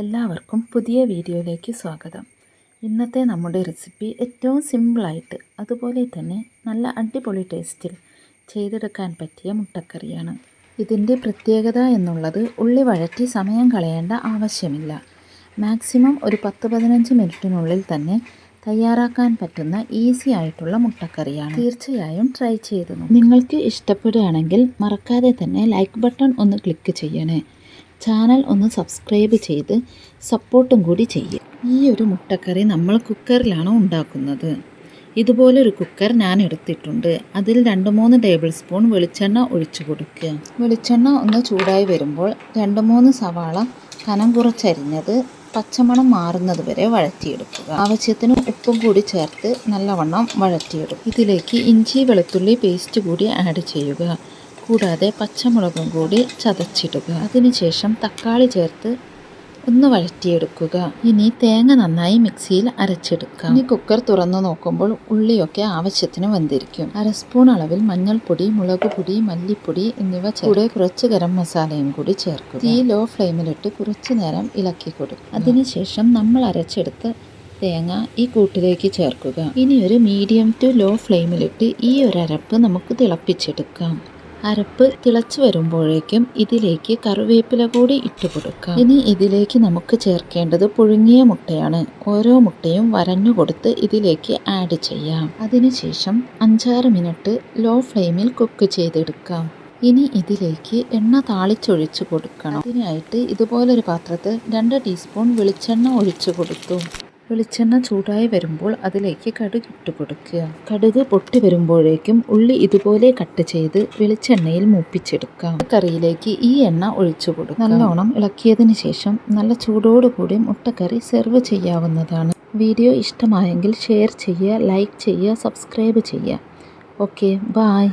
എല്ലാവർക്കും പുതിയ വീഡിയോയിലേക്ക് സ്വാഗതം. ഇന്നത്തെ നമ്മുടെ റെസിപ്പി ഏറ്റവും സിമ്പിളായിട്ട് അതുപോലെ തന്നെ നല്ല അടിപൊളി ടേസ്റ്റിൽ ചെയ്തെടുക്കാൻ പറ്റിയ മുട്ടക്കറിയാണ്. ഇതിന്റെ പ്രത്യേകത എന്നുള്ളത് ഉള്ളി വഴറ്റി സമയം കളയേണ്ട ആവശ്യമില്ല. മാക്സിമം ഒരു പത്ത് പതിനഞ്ച് മിനിറ്റിനുള്ളിൽ തന്നെ തയ്യാറാക്കാൻ പറ്റുന്ന ഈസി ആയിട്ടുള്ള മുട്ടക്കറിയാണ്. തീർച്ചയായും ട്രൈ ചെയ്ത് നിങ്ങൾക്ക് ഇഷ്ടപ്പെടുകയാണെങ്കിൽ മറക്കാതെ തന്നെ ലൈക്ക് ബട്ടൺ ഒന്ന് ക്ലിക്ക് ചെയ്യണേ. ചാനൽ ഒന്ന് സബ്സ്ക്രൈബ് ചെയ്ത് സപ്പോർട്ടും കൂടി ചെയ്യും. ഈ ഒരു മുട്ടക്കറി നമ്മൾ കുക്കറിലാണ് ഉണ്ടാക്കുന്നത്? ഇതുപോലൊരു കുക്കർ ഞാൻ എടുത്തിട്ടുണ്ട്. അതിൽ രണ്ട് മൂന്ന് ടേബിൾ സ്പൂൺ വെളിച്ചെണ്ണ ഒഴിച്ചു കൊടുക്കുക. വെളിച്ചെണ്ണ ഒന്ന് ചൂടായി വരുമ്പോൾ രണ്ട് മൂന്ന് സവാള കനം കുറച്ചരിഞ്ഞത് പച്ചമണം മാറുന്നത് വരെ വഴറ്റിയെടുക്കുക. ആവശ്യത്തിന് ഉപ്പും കൂടി ചേർത്ത് നല്ലവണ്ണം വഴറ്റിയെടുക്കും ഇതിലേക്ക് ഇഞ്ചി വെളുത്തുള്ളി പേസ്റ്റ് കൂടി ആഡ് ചെയ്യുക. കൂടാതെ പച്ചമുളകും കൂടി ചതച്ചിടുക. അതിനുശേഷം തക്കാളി ചേർത്ത് ഒന്ന് വഴറ്റിയെടുക്കുക. ഇനി തേങ്ങ നന്നായി മിക്സിയിൽ അരച്ചെടുക്കാം. ഇനി കുക്കർ തുറന്നു നോക്കുമ്പോൾ ഉള്ളിയൊക്കെ ആവശ്യത്തിന് വന്നിരിക്കും അര സ്പൂൺ അളവിൽ മഞ്ഞൾപ്പൊടി മുളക് പൊടി മല്ലിപ്പൊടി എന്നിവ കൂടെ കുറച്ച് ഗരം മസാലയും കൂടി ചേർക്കുക. തീ ലോ ഫ്ലെയിമിലിട്ട് കുറച്ച് നേരം ഇളക്കി കൊടുക്കും അതിനുശേഷം നമ്മൾ അരച്ചെടുത്ത് തേങ്ങ ഈ കൂട്ടിലേക്ക് ചേർക്കുക. ഇനി ഒരു മീഡിയം ടു ലോ ഫ്ലെയിമിലിട്ട് ഈ ഒരു അരപ്പ് നമുക്ക് തിളപ്പിച്ചെടുക്കാം. അരപ്പ് തിളച്ചു വരുമ്പോഴേക്കും ഇതിലേക്ക് കറിവേപ്പില കൂടി ഇട്ട് കൊടുക്കാം ഇനി ഇതിലേക്ക് നമുക്ക് ചേർക്കേണ്ടത് പുഴുങ്ങിയ മുട്ടയാണ്. ഓരോ മുട്ടയും വരഞ്ഞു കൊടുത്ത് ഇതിലേക്ക് ആഡ് ചെയ്യാം. അതിനുശേഷം അഞ്ചാറ് മിനിറ്റ് ലോ ഫ്ലെയിമിൽ കുക്ക് ചെയ്തെടുക്കാം. ഇനി ഇതിലേക്ക് എണ്ണ താളിച്ചൊഴിച്ചു കൊടുക്കണം. അതിനായിട്ട് ഇതുപോലൊരു പാത്രത്തിൽ രണ്ട് ടീസ്പൂൺ വെളിച്ചെണ്ണ ഒഴിച്ചു കൊടുത്തു. വെളിച്ചെണ്ണ ചൂടായി വരുമ്പോൾ അതിലേക്ക് കടുക് ഇട്ട് കൊടുക്കുക. കടുക് പൊട്ടി വരുമ്പോഴേക്കും ഉള്ളി ഇതുപോലെ കട്ട് ചെയ്ത് വെളിച്ചെണ്ണയിൽ മൂപ്പിച്ചെടുക്കാം. കറിയിലേക്ക് ഈ എണ്ണ ഒഴിച്ചു കൊടുക്കുക നല്ലോണം ഇളക്കിയതിന് ശേഷം നല്ല ചൂടോടുകൂടി മുട്ടക്കറി സെർവ് ചെയ്യാവുന്നതാണ്. വീഡിയോ ഇഷ്ടമായെങ്കിൽ ഷെയർ ചെയ്യുക ലൈക്ക് ചെയ്യുക സബ്സ്ക്രൈബ് ചെയ്യുക. Okay bye.